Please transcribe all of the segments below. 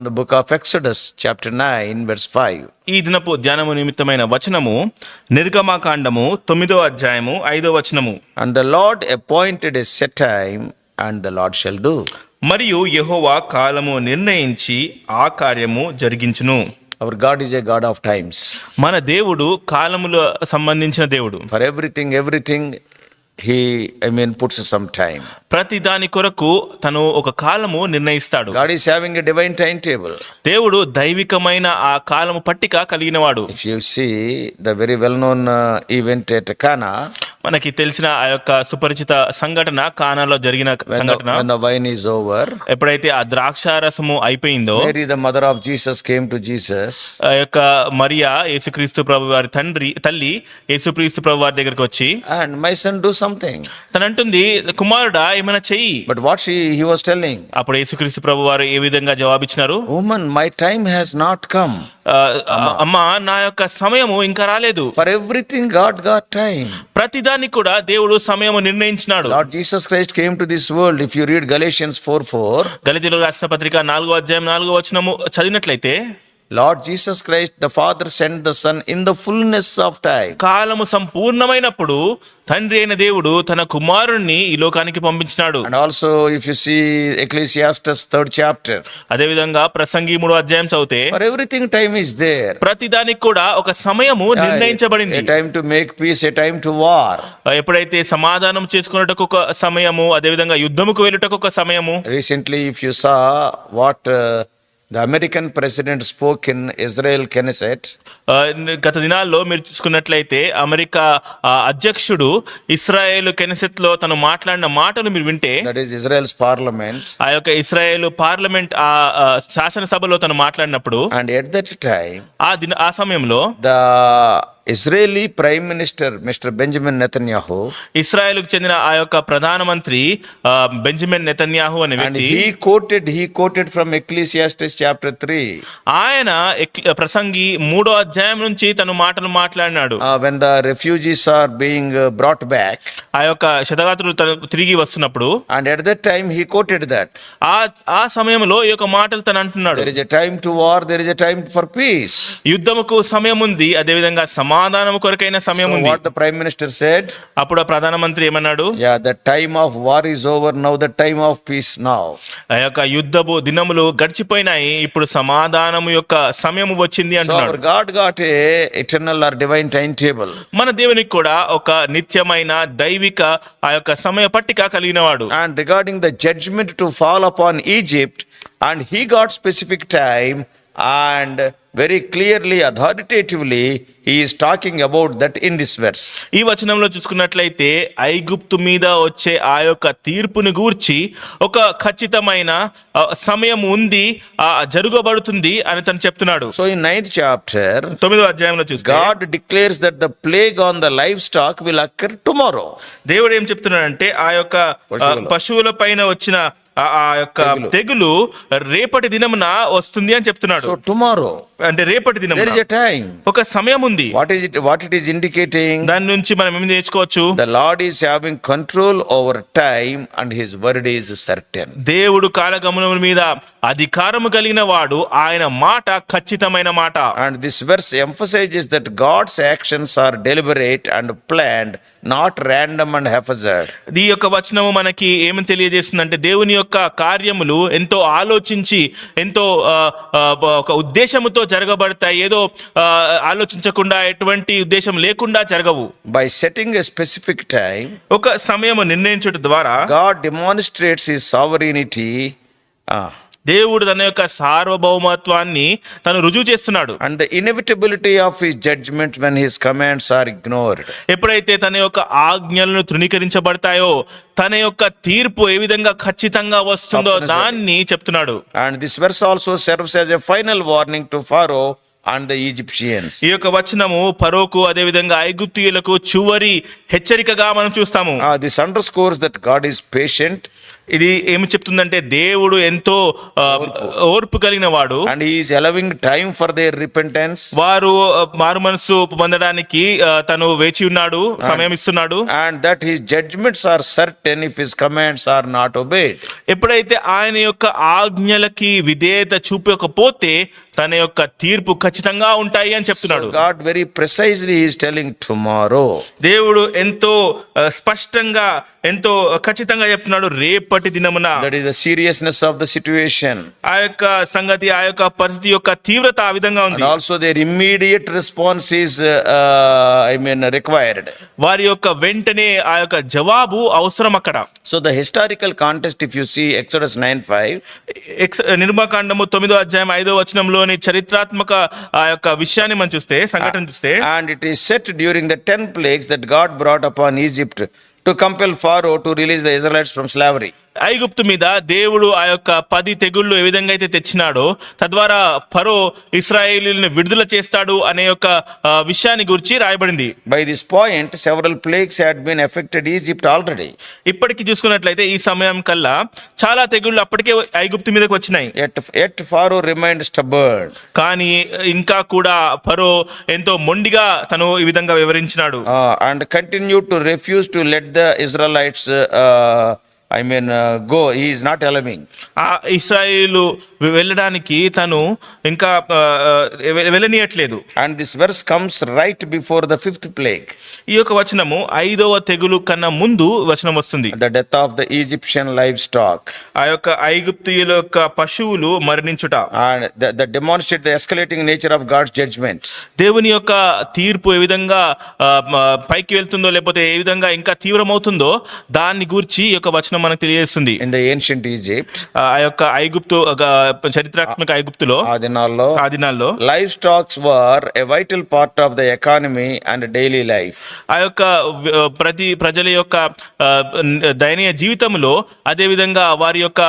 The book of Exodus, chapter 9, verse 5. ఈ దినపు ధ్యానము నిమిత్తమైన వచనము నిర్గమాకాండము తొమ్మిదో అధ్యాయము ఐదో వచనము And the Lord appointed a set time, and the Lord shall do. మరియు యెహోవా కాలము నిర్ణయించి ఆ కార్యము జరిగించును Our God is a God of times. మన దేవుడు కాలములో సంబంధించిన దేవుడు For everything, everything, he I mean puts some time ప్రతి దాని కొరకు తను ఒక కాలము నిర్ణయిస్తాడు. God is divine time table దేవుడు దైవికమైన ఆ కాలము పట్టిక కలిగిన వాడు if see the very well known event at మనకి తెలిసిన ఆ యొక్క సుపరిచిత సంఘటన కానాలో జరిగిన సంఘటన when the wine is over, ఎప్పుడైతే ఆ ద్రాక్షారసము అయిపోయిందో Mary, the mother of Jesus, came to Jesus ఆ యొక్క మరియా యేసుక్రీస్తు ప్రభు వారి తండ్రి తల్లి యేసుక్రీస్తు ప్రభు వారి దగ్గరికి వచ్చి and my son do something. తను అంటుంది కుమారుడా ఏమైనా చెయ్యి But what she he was telling, అప్పుడు యేసుక్రీస్తు ప్రభు వారు ఏ విధంగా జవాబిచ్చినారు woman, my time has not come. అమ్మా నా యొక్క సమయము ఇంకా రాలేదు For everything, God got time. ప్రతిదానికి కూడా దేవుడు సమయము నిర్ణయించినాడు Lord Jesus Christ came to this world. If you read Galatians 4 4, గలితీలో రాసిన పత్రిక నాలుగో అధ్యాయం నాలుగో వచనము చదివినట్లయితే Lord Jesus Christ the father send the son in the fullness of time కాలము సంపూర్ణమైనప్పుడు తండ్రి అయిన దేవుడు తన కుమారుణ్ణి ఈ లోకానికి పంపించినాడు. And also if you see Ecclesiastes third chapter అదే విధంగా ప్రసంగి మూడు అధ్యాయం చదివితే ఫర్ టైం ఇస్ దేర్ ప్రతి దానికి కూడా ఒక సమయము నిర్ణయించబడింది. Time to make peace a time to war ఎప్పుడైతే సమాధానం చేసుకునేటకు ఒక సమయము అదే విధంగా యుద్ధముకు వెళ్ళటకు ఒక సమయము. Recently if you saw what the American president spoke in Israel. Knesset, ఆ, గత దినాల్లో మీరు చూసుకున్నట్లయితే అమెరికా అధ్యక్షుడు ఇస్రాయేల్ కెనెసెత్లో తను మాట్లాడిన మాటలు మీరు వింటే that is Israel's parliament, ఆ యొక్క ఇస్రాయేల్ పార్లమెంట్ ఆ శాసనసభలో తను మాట్లాడినప్పుడు and at that time, ఆ దిన ఆ సమయంలో the Israeli prime minister Mister Benjamin Netanyahu ఇస్రాయల్కు చెందిన ఆ యొక్క ప్రధానమంత్రి బెంజమిన్ నెతన్యాహు అనే వ్యక్తి quoted he quoted from Ecclesiastes chapter 3 ఆయన ప్రసంగి మూడో అధ్యాయం నుంచి తన మాటలు మాట్లాడినాడు. When the are being brought back ఆ యొక్క శతగాత్రులు తిరిగి వస్తున్నప్పుడు and at that time he quoted that ఆ ఆ సమయంలో ఈ యొక్క మాటలు తను అంటున్నాడు. There time to war there is a time for peace యుద్ధముకు సమయం ఉంది అదే విధంగా సమాధానము కొరకైన సమయం ఉంది. What the prime minister said అప్పుడు ప్రధానమంత్రి ఏమన్నాడు? Yeah the time of war is over now the time of peace now ఆ యొక్క యుద్ధపు దినములు గడిచిపోయినాయి. ఇప్పుడు సమాధానం యొక్క సమయం వచ్చింది అంటున్నాడు. God got a eternal or divine time table మన దేవునికి కూడా ఒక నిత్యమైన దైవిక ఆ యొక్క సమయ పట్టిక కలిగినవాడు. And regarding the judgement to upon Egypt and he got specific time and very clearly authoritatively he is talking about that in this verse ఈ వచనంలో చూసుకున్నట్లయితే ఐగుప్తు మీద వచ్చే ఆ యొక్క తీర్పుని గూర్చి ఒక ఖచ్చితమైన సమయం ఉంది జరుగబడుతుంది అని తను చెప్తున్నాడు. సో ఈ నైన్త్ చాప్టర్ తొమ్మిదో అధ్యాయంలో చూసి God declares that the plague on the livestock will occur tomorrow దేవుడు ఏం చెప్తున్నాడంటే ఆ యొక్క పశువుల పైన వచ్చిన ఆ యొక్క తెగులు. రేపటి దినమున వస్తుంది అని చెప్తున్నాడు. టుమారో అంటే రేపటి దినం ఒక సమయం ఉంది. What is it what it is indicating దాని నుంచి మనం ఏం నేర్చుకోవచ్చు? The Lord is having control over time and his word is certain దేవుడు కాలగమనముల మీద అధికారం కలిగిన వాడు ఆయన మాట ఖచ్చితమైన మాట. And this verse emphasises that God's actions are deliberate and planned not random and haphazard ఈ యొక్క వచనము మనకి ఏమని తెలియజేస్తుంది అంటే దేవుని కార్యములు ఎంతో ఆలోచించి ఎంతో ఒక ఉద్దేశముతో జరగబడతాయి. ఏదో ఆలోచించకుండా ఎటువంటి ఉద్దేశం లేకుండా జరగవు. By setting a specific time, ఒక సమయము నిర్ణయించుట ద్వారా demonstrates His sovereignty ah, దేవుడు తన యొక్క సార్వభౌమత్వాన్ని తను రుజువు చేస్తున్నాడు. And the inevitability of his judgement when his commands are ignore ఎప్పుడైతే తన యొక్క ఆజ్ఞలను తృణీకరించబడతాయో తన యొక్క తీర్పు ఏ విధంగా ఖచ్చితంగా వస్తుందో దాన్ని చెప్తున్నాడు. And this verse also serves as a final warning to Pharaoh and the Egyptians ఈ యొక్క వచనము పరోకు అదే విధంగా ఐగుప్తియులకు చివరి హెచ్చరికగా మనం చూస్తాము. This underscores that God is patient ఇది ఏమి చెప్తుందంటే దేవుడు ఎంతో ఓర్పు. కలిగిన వాడు and is allowing time for their repentance వారు మారు మనసు పొందడానికి తను వేచి ఉన్నాడు సమయం ఇస్తున్నాడు. And that his judgements are certain if his commands are not obeyed ఎప్పుడైతే ఆయన యొక్క ఆజ్ఞలకి విధేయత చూపకపోతే తన యొక్క తీర్పు ఖచ్చితంగా ఉంటాయి అని చెప్తున్నాడు. God very precisely is telling tomorrow దేవుడు ఎంతో స్పష్టంగా ఎంతో ఖచ్చితంగా చెప్తున్నాడు రేపటి దినమున. సీరియస్నెస్ ఆఫ్ ద సిట్యుయేషన్ ఆ యొక్క సంగతి ఆ యొక్క పరిస్థితి యొక్క తీవ్రత ఆ విధంగా ఉంది. Also there immediate response is I mean required వారి యొక్క వెంటనే ఆ యొక్క జవాబు అవసరం అక్కడ. So the historical contest if you see Exodus 95 ఎక్స్ నిర్మకాండము 9వ అధ్యాయం ఐదో వచనంలో వచనంలోని చరిత్రాత్మక ఆ యొక్క విషయాన్ని మనం చూస్తే సంఘటన చూస్తే and it is set during the 10 plagues that God brought upon Egypt to compel Pharaoh to release the Israelites from slavery. ఐగుప్తు మీద దేవుడు ఆ యొక్క పది తెగుళ్ళు ఏ విధంగా అయితే తెచ్చినాడో తద్వారా ఫరో ఇస్రాయేలీలను విడుదల చేస్తాడు అనే యొక్క విషయాన్ని గురించి రాయబడింది By this point, several plagues had been affected Egypt already. ఇప్పటికి చూసుకున్నట్లయితే ఈ సమయం కల్లా చాలా తెగుళ్ళు అప్పటికే ఐగుప్తు మీదకి వచ్చినాయి Yet, yet Pharaoh remained stubborn. కానీ ఇంకా కూడా ఫరో ఎంతో మొండిగా తను ఈ విధంగా వివరించినాడు uh, and continued to refuse to let the I mean go is not allowing ఆ ఇస్రాయిలు వెళ్ళడానికి తను ఇంకా వెళ్ళనియట్లేదు. And this verse comes right before the fifth plague ఈ యొక్క వచనము ఐదవ తెగులు కన్నా ముందు వచనం వస్తుంది. The death of the Egyptian livestock ఆ యొక్క ఐగుప్తియుల యొక్క పశువులు మరణించుట. And the demonstrate the escalating nature of God's judgement దేవుని యొక్క తీర్పు ఏ విధంగా పైకి వెళ్తుందో లేకపోతే ఏ విధంగా ఇంకా తీవ్రమవుతుందో దాన్ని గురించి ఈ యొక్క మనకు తెలియజేస్తుంది. In the ancient Egypt, ఆ యొక్క ఐగుప్తు చరిత్రాత్మక ఐగుప్తులో ఆ దినాల్లో ఆ దినాల్లో livestock were a vital part of the economy and daily life. ఆ యొక్క ప్రతి ప్రజల యొక్క దయనీయ జీవితంలో అదే విధంగా వారి యొక్క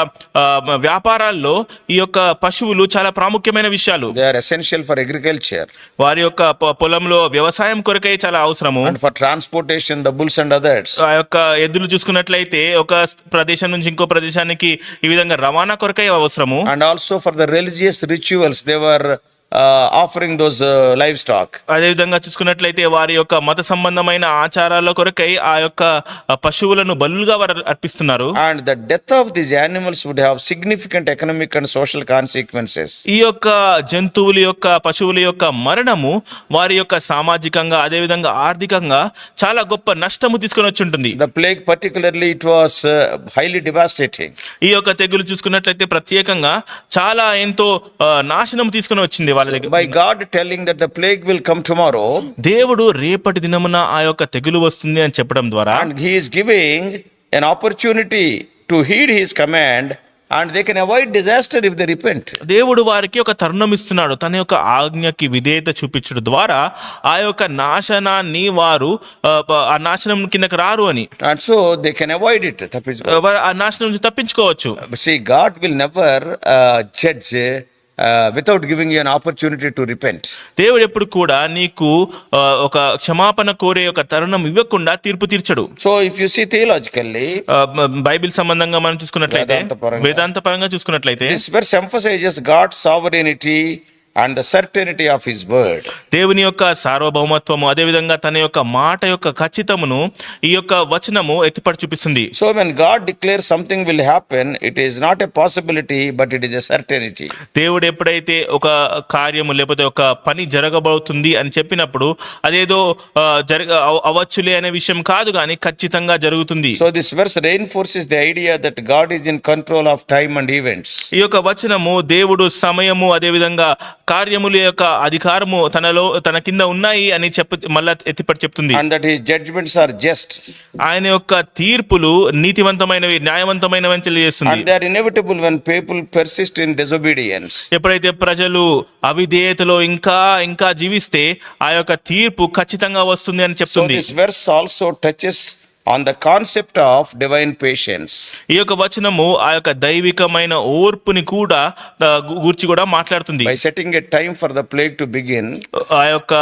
వ్యాపారాల్లో ఈ యొక్క పశువులు చాలా ప్రాముఖ్యమైన విషయాలు. They are essential for agriculture. వారి యొక్క పొలంలో వ్యవసాయం కొరకై చాలా అవసరము. And for transportation, the bulls and others. ఆ యొక్క ఎద్దులు చూసుకున్నట్లయితే ఒక ప్రదేశం నుంచి ఇంకో ప్రదేశానికి ఈ విధంగా రవాణా కొరకే అవసరము. And also for the religious rituals they were offering those uh, livestock. అదే విధంగా చూసుకున్నట్లయితే వారి యొక్క మత సంబంధమైన ఆచారాల కొరకై ఆ యొక్క పశువులను బలులుగా వారు అర్పిస్తున్నారు And the death of these animals would have significant economic and social consequences. ఈ యొక్క జంతువుల యొక్క పశువుల యొక్క మరణము వారి యొక్క సామాజికంగా అదే విధంగా ఆర్థికంగా చాలా గొప్ప నష్టము తీసుకొని వచ్చి ఉంటుంది plague, particularly, it was uh, highly devastating. ఈ యొక్క తెగులు చూసుకున్నట్లయితే ప్రత్యేకంగా చాలా ఎంతో నాశనం తీసుకొని వచ్చింది by God telling that the plague will come tomorrow దేవుడు రేపటి దినమున ఆ యొక్క తెగులు వస్తుంది అని చెప్పడం ద్వారా and he is giving an opportunity to heed his command and they can avoid disaster if the repent దేవుడు వారికి ఒక తరుణం ఇస్తున్నాడు. తన యొక్క ఆజ్ఞకి విధేయత చూపించడం ద్వారా ఆ యొక్క నాశనాన్ని వారు ఆ నాశనం కిందకి రారు అని. So they can avoid it తప్పించుకో ఆ నాశనం నుంచి తప్పించుకోవచ్చు. See God will never judge without giving you an opportunity to repent దేవుడు ఎప్పుడు కూడా నీకు uh, ఒక క్షమాపణ కోరే ఒక తరుణం ఇవ్వకుండా తీర్పు తీర్చడు. So if you see theologically Bible సంబంధంగా మనం చూసుకున్నట్లయితే వేదాంత పరంగా చూసుకున్నట్లయితే this verse emphasises and certainty of his word దేవుని యొక్క సార్వభౌమత్వము అదే విధంగా తన యొక్క మాట యొక్క ఖచ్చితమును ఈ యొక్క వచనము ఎత్తిపడి చూపిస్తుంది. So when God declare something will happen it is not a possibility but it is a certainty దేవుడు ఎప్పుడైతే ఒక కార్యము లేకపోతే ఒక పని జరగబోతుంది అని చెప్పినప్పుడు అదేదో జరగ అవచ్చులే అనే విషయం కాదు కానీ ఖచ్చితంగా జరుగుతుంది. So this verse rain is the idea that God is in control of time and events ఈ యొక్క వచనము దేవుడు సమయము అదేవిధంగా కార్యముల యొక్క అధికారము తనలో తన కింద ఉన్నాయి అని చెప్ప మళ్ళా ఎత్తిపడి చెప్తుంది And that His judgments are just. ఆయన యొక్క తీర్పులు నీతివంతమైనవి న్యాయవంతమైనవి అని తెలియజేస్తుంది And they are inevitable when people persist in disobedience. ఎప్పుడైతే ప్రజలు అవిధేయతలో ఇంకా ఇంకా జీవిస్తే ఆ యొక్క తీర్పు ఖచ్చితంగా వస్తుంది అని So, చెప్తుంది this verse also touches on the concept of divine patience ఈ యొక్క వచనము ఆ యొక్క దైవికమైన ఓర్పుని కూడా గురించి కూడా మాట్లాడుతుంది. By setting a time for the plague to begin ఆ యొక్క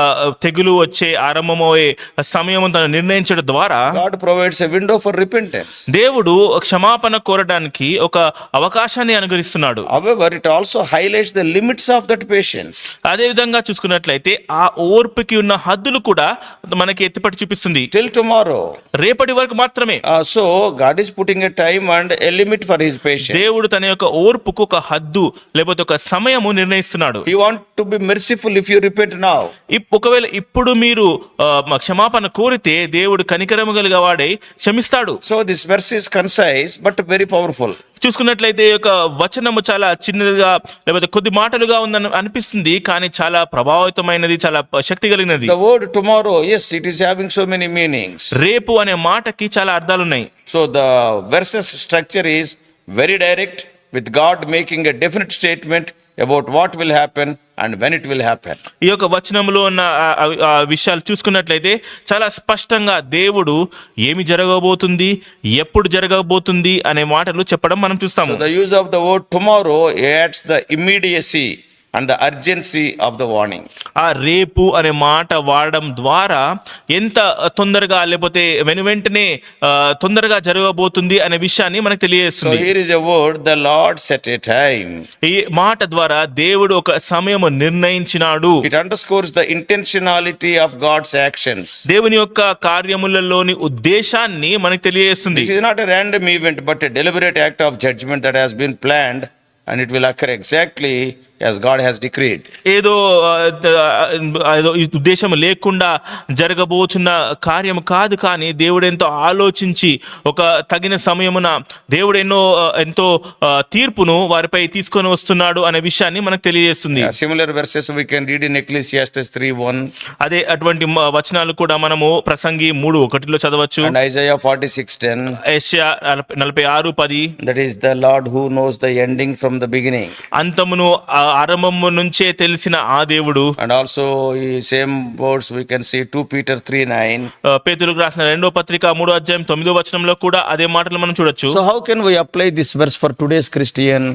తెగులు వచ్చే ఆరంభమయ్యే సమయం తన నిర్ణయించడం ద్వారా God provides a window for repentance దేవుడు క్షమాపణ కోరడానికి ఒక అవకాశాన్ని అనుగ్రహిస్తున్నాడు. However it also highlights the limits of that patience అదే విధంగా చూసుకున్నట్లయితే ఆ ఓర్పుకి ఉన్న హద్దులు కూడా మనకి ఎత్తిపట్టి చూపిస్తుంది. టిల్ టుమారో రేపటి ఎండ్ వరకు మాత్రమే. So God is putting a time and a limit for his patient దేవుడు తన యొక్క ఓర్పుకు ఒక హద్దు లేకపోతే ఒక సమయము నిర్ణయిస్తున్నాడు. He want to be merciful if you repent now ఒకవేళ ఇప్పుడు మీరు uh, క్షమాపణ కోరితే దేవుడు కనికరము గలిగా క్షమిస్తాడు. So this verse is concise but very powerful చూసుకున్నట్లయితే ఈ యొక్క వచనము చాలా చిన్నదిగా లేకపోతే కొద్ది మాటలుగా ఉందని అనిపిస్తుంది కానీ చాలా ప్రభావితమైనది చాలా శక్తి కలిగినది The word tomorrow, yes, it is having so many meanings. రేపు అనే మాటకి చాలా అర్థాలు ఉన్నాయి So the verses structure is very direct, with God making a definite statement about what will happen and when it will happen ఈ యొక్క వచనంలో ఉన్న విషయాలు చూసుకున్నట్లయితే చాలా స్పష్టంగా దేవుడు ఏమి జరగబోతుంది ఎప్పుడు జరగబోతుంది అనే మాటలు చెప్పడం మనం చూస్తాము. The use of the word tomorrow adds the immediacy and the urgency of the warning ఆ రేపు అనే మాట వాడడం ద్వారా ఎంత తొందరగా లేకపోతే వెను వెంటనే తొందరగా జరగబోతుంది అనే విషయాన్ని మనకు తెలియజేస్తుంది. Here is a the Lord set a time ఈ మాట ద్వారా దేవుడు ఒక సమయం నిర్ణయించినాడు. It underscores the intentionality of God's actions దేవుని యొక్క కార్యములలోని ఉద్దేశాన్ని మనకు తెలియజేస్తుంది. Not a random event but a deliberate act of judgment that has been planned and it will occur exactly as God has decreed. ఏదో ఉద్దేశం లేకుండా జరగబోతున్న కార్యం కాదు కానీ దేవుడు ఎంతో ఆలోచించి ఒక తగిన సమయమున దేవుడు ఎన్నో ఎంతో తీర్పును వారిపై తీసుకొని వస్తున్నాడు అనే విషయాన్ని మనకు తెలియజేస్తుంది similar verses we can read in Ecclesiastes 3:1 అదే అటువంటి వచనాలు కూడా మనము ప్రసంగి మూడు ఒకటిలో చదవచ్చు and Isaiah 46:10. ఏషియా నలభై- నలభై ఆరు పది That is the Lord who knows the ending from the beginning. అంతమును ఆరంభము నుంచే తెలిసిన ఆ దేవుడు. అండ్ ఆల్సో ఈ same words we can see two Peter three nine పేతురు రాసిన రెండో పత్రిక 3 అధ్యాయం తొమ్మిదో వచనంలో కూడా అదే మాటలు మనం చూడొచ్చు. So how can we apply this verse for today's Christian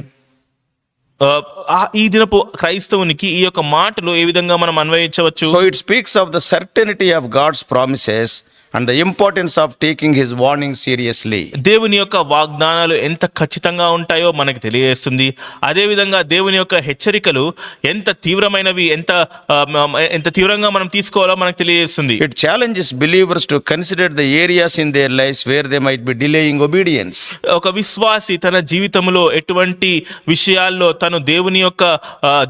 ఈ దినపు క్రైస్తవునికి ఈ యొక్క మాటలు ఏ విధంగా మనం అన్వయించవచ్చు? So it speaks of the certainty of God's promises and the importance of taking his warning seriously. దేవుని యొక్క వాగ్దానాలు ఎంత ఖచ్చితంగా ఉంటాయో మనకు తెలియజేస్తుంది అదే విధంగా దేవుని యొక్క హెచ్చరికలు ఎంత తీవ్రమైనవి ఎంత ఎంత తీవ్రంగా మనం తీసుకోవాలో మనకు తెలియజేస్తుంది It challenges believers to consider the areas in their lives where they might be delaying obedience. ఒక విశ్వాసి తన జీవితంలో ఎటువంటి విషయాల్లో తను దేవుని యొక్క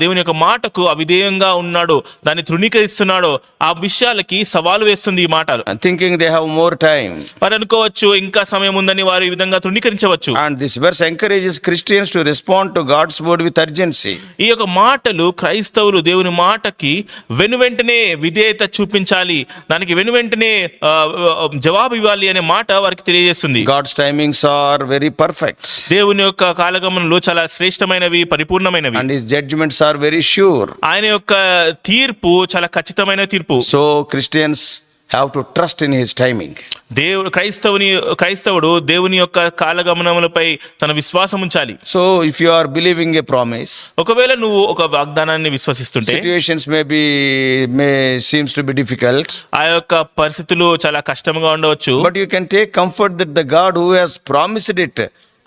దేవుని యొక్క మాటకు అవిధేయంగా ఉన్నాడో దాన్ని తృణీకరిస్తున్నాడో ఆ విషయాలకి సవాలు వేస్తుంది ఈ మాటలు And thinking they have more time. వారు అనుకోవచ్చు ఇంకా సమయం ఉందని వారు ఈ విధంగా తృణీకరించవచ్చు And this verse encourages Christians to respond to God's word with urgency. ఈ యొక్క మాటలు క్రైస్తవులు దేవుని మాటకి వెను వెంటనే విధేయత చూపించాలి దానికి వెను వెంటనే ఆ, ఆ, జవాబు ఇవ్వాలి అనే మాట వారికి తెలియజేస్తుంది God's timings are very perfect. దేవుని యొక్క కాలగమనంలో చాలా శ్రేష్టమైనవి పరిపూర్ణమైనవి And his judgments are very sure. ఆయన యొక్క తీర్పు చాలా ఖచ్చితమైన తీర్పు So Christians have to trust in his timing దేవుడు క్రైస్తవుని క్రైస్తవుడు దేవుని యొక్క కాలగమనములపై తన విశ్వాసం ఉంచాలి so if you are believing a promise ఒకవేళ నువ్వు ఒక వాగ్దానాన్ని విశ్వసిస్తుంటే situations may be may to be difficult ఆ యొక్క పరిస్థితులు చాలా కష్టంగా ఉండవచ్చు but you can take comfort that the God who has promised it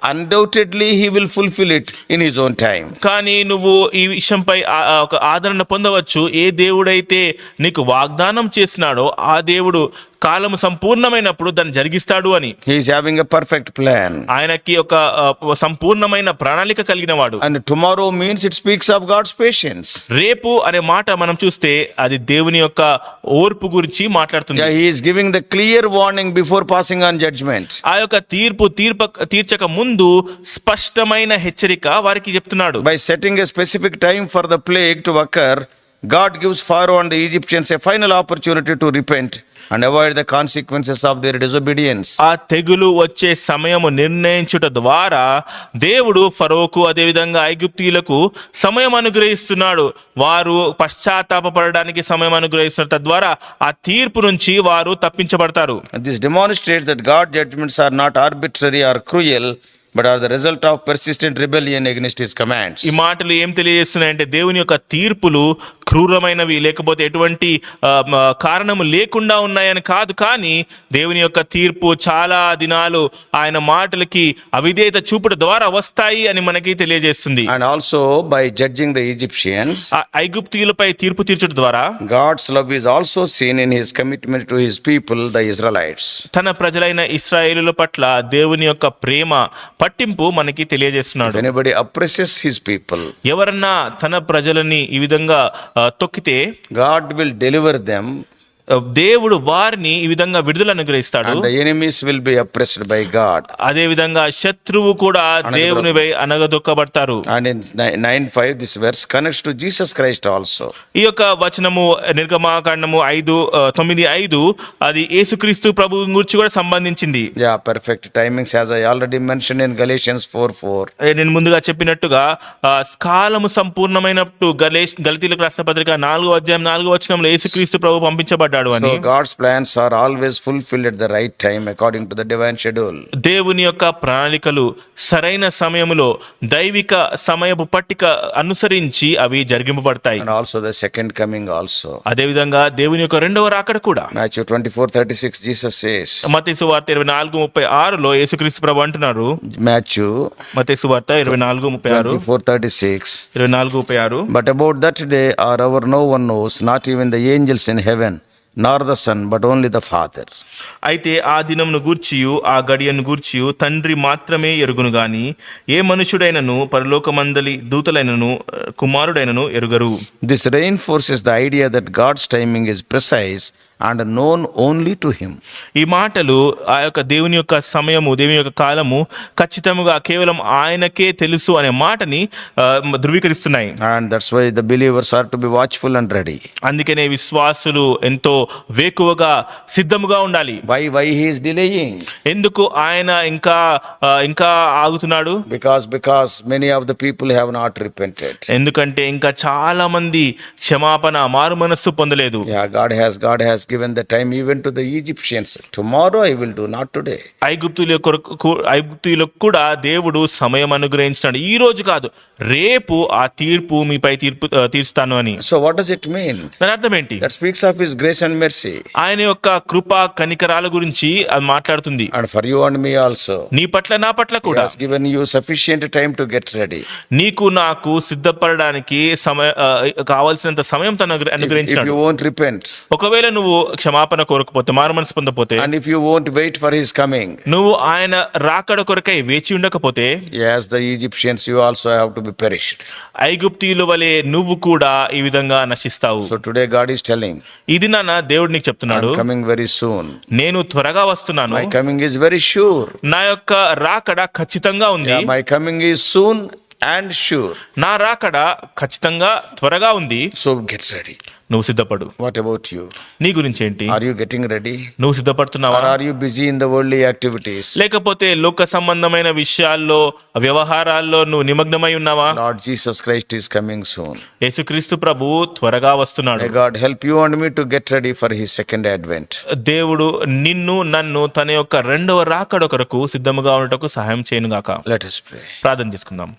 undoubtedly he will fulfil it in his own time కానీ నువ్వు ఈ విషయంపై ఆ ఒక ఆదరణ పొందవచ్చు. ఏ దేవుడైతే నీకు వాగ్దానం చేసినాడో ఆ దేవుడు కాలము సంపూర్ణమైనప్పుడు దాన్ని జరిగిస్తాడు అని. హావింగ్ పర్ఫెక్ట్ ప్లాన్ ఆయనకి ఒక సంపూర్ణమైన ప్రణాళిక కలిగిన వాడు. And tomorrow means it speaks of God's patience రేపు అనే మాట మనం చూస్తే అది దేవుని యొక్క ఓర్పు గురించి మాట్లాడుతుంది. He's giving the clear warning before passing on judgment ఆ యొక్క తీర్పు తీర్పు తీర్చక ముందు స్పష్టమైన హెచ్చరిక వారికి చెప్తున్నాడు. By setting a specific time for the play to worker God gives Pharaoh and Egyptians a final opportunity to repent and avoid the consequences of their disobedience ఆ తెగులు వచ్చే సమయము నిర్ణయించుట ద్వారా దేవుడు ఫరోకు అదేవిధంగా ఐగుప్తీలకు సమయం అనుగ్రహిస్తున్నాడు. వారు పశ్చాత్తాపడడానికి సమయం అనుగ్రహిస్తున్న తద్వారా ఆ తీర్పు నుంచి వారు తప్పించబడతారు. This demonstrate that God judgments are not arbitrary or cruel but are the result of persistent rebellion against His commands. ఈ మాటలు ఏం తెలియజేస్తున్నాయంటే దేవుని యొక్క తీర్పులు క్రూరమైనవి లేకపోతే ఎటువంటి కారణము లేకుండా ఉన్నాయని కాదు కానీ దేవుని యొక్క తీర్పు చాలా దినాలు ఆయన మాటలకి అవిధేయత చూపుట ద్వారా వస్తాయి అని మనకి తెలియజేస్తుంది And also by judging the Egyptians, ఆ ఐగుప్తీయులపై తీర్పు తీర్చడం ద్వారా God's love is also seen in His commitment to His people, the Israelites. తన ప్రజలైన ఇస్రాయేలుల పట్ల దేవుని యొక్క ప్రేమ పట్టింపు మనకి తెలియజేస్తున్నాడు. ఎనీబడి అప్రెసెస్ హిస్ పీపుల్ ఎవరన్నా తన ప్రజలని ఈ విధంగా తొక్కితే గాడ్ విల్ డెలివర్ దెమ్ దేవుడు వారిని ఈ విధంగా విడుదల అనుగ్రహిస్తాడు enemies will be oppressed by God. అదే విధంగా శత్రువు కూడా దేవునిపై అనగదొక్కబడతారు in 9 5, this verse connects to Jesus Christ also. ఈ యొక్క వచనము నిర్గమాకాండము ఐదు ఆ, తొమ్మిది ఐదు అది యేసుక్రీస్తు ప్రభు గురించి కూడా సంబంధించింది perfect timings, as I already mentioned in Galatians 4 4. ఏ, నేను ముందుగా చెప్పినట్టుగా కాలము సంపూర్ణమైనట్టు గలేష్ గలతీలకు రాసిన పత్రిక నాలుగో అధ్యాయం నాలుగో వచనంలో యేసుక్రీస్తు ప్రభు మాట్లాడాడు అని. God's plans are always fulfil at the right time according to the schedule దేవుని యొక్క ప్రణాళికలు సరైన సమయంలో దైవిక సమయపు పట్టిక అనుసరించి అవి జరిగింపబడతాయి. Also the second coming also అదే విధంగా దేవుని యొక్క రెండవ రాకడ కూడా. మ్యాచ్ 24:36 జీసస్ సేస్ మత్తయి సువార్త 24:36 లో యేసుక్రీస్తు ప్రభు అంటున్నారు. మ్యాచ్ మత్తయి సువార్త 24:36 24:36 24:36 but about that day or. Not even angels in heaven nor the son but only the father అయితే ఆ దినంను గూర్చియు ఆ గడియను గూర్చియు తండ్రి మాత్రమే ఎరుగును గాని ఏ మనుషుడైనను పరలోకమందలి దూతలైనను కుమారుడైనను ఎరుగరు. This reinforces is the idea that God's timing is precise and known only to him ఈ మాటలు ఆ యొక్క దేవుని యొక్క సమయము దేవుని యొక్క కాలము ఖచ్చితంగా కేవలం ఆయనకే తెలుసు అనే మాటని ధృవీకరిస్తున్నాయి. And that's why the believers are to be watchful and ready అందుకనే విశ్వాసులు ఎంతో వేకువగా సిద్ధముగా ఉండాలి. వై వై హీస్ డిలే ఎందుకు ఆయన ఇంకా ఇంకా ఆగుతున్నాడు? Because because many of the people have not repented ఎందుకంటే ఇంకా చాలా మంది క్షమాపణ మారు మనస్సు పొందలేదు. Yeah God has God has given the time even to the Egyptians. Tomorrow I will do, not today. ఐగుప్తుల కొరకు ఐగుప్తులకు కూడా దేవుడు సమయం అనుగ్రహించినాడు ఈ రోజు కాదు రేపు ఆ తీర్పు మీపై తీర్పు తీర్స్తాను అని So what does it mean? దాని అర్థం ఏంటి That speaks of His grace and mercy, ఆయన యొక్క కృప కనికరాల గురించి అది మాట్లాడుతుంది and for you and me also. నీ పట్ల నా పట్ల He కూడా has given you sufficient time to get ready. నీకు నాకు సిద్ధపడడానికి సమయ ఆ, కావాల్సినంత సమయం తను అనుగ్ర- If, if అనుగ్రహించినాడు you won't repent, ఒకవేళ నువ్వు క్షమాపణ కోరకపోతే మారుమనసు పొందకపోతే and if you won't wait for his coming నువ్వు ఆయన రాకడ కొరకై వేచి ఉండకపోతే as the Egyptians you also have to be perish ఐగుప్తీయుల వలె నువ్వు కూడా ఈ విధంగా నశిస్తావు. So today God is telling ఇది నాన్న దేవుడు నీకు చెప్తున్నాడు కమింగ్ వెరీ సూన్ నేను త్వరగా వస్తున్నాను. My coming is very sure నా యొక్క రాకడ ఖచ్చితంగా ఉంది. My coming is soon and sure నా రాకడ ఖచ్చితంగా త్వరగా ఉంది. సో గెట్ రెడీ నువ్వు సిద్ధపడు. వాట్ అబౌట్ యూ నీ గురించి ఏంటి ఆర్ యూ గెటింగ్ రెడీ నువ్వు సిద్ధపడుతున్నావా? Are you busy in the worldly activities లేకపోతే లోక సంబంధమైన విషయాల్లో వ్యవహారాల్లో నువ్వు నిమగ్నమై ఉన్నావా? Lord Jesus Christ is coming soon యేసుక్రీస్తు ప్రభు త్వరగా వస్తున్నాడు. God help you and me to get ready for his second advent దేవుడు నిన్ను నన్ను తన యొక్క రెండవ రాకడొకరకు సిద్ధముగా ఉండటకు సహాయం చేయను గాక లెట్ అస్ ప్రే ప్రార్థన చేసుకుందాం.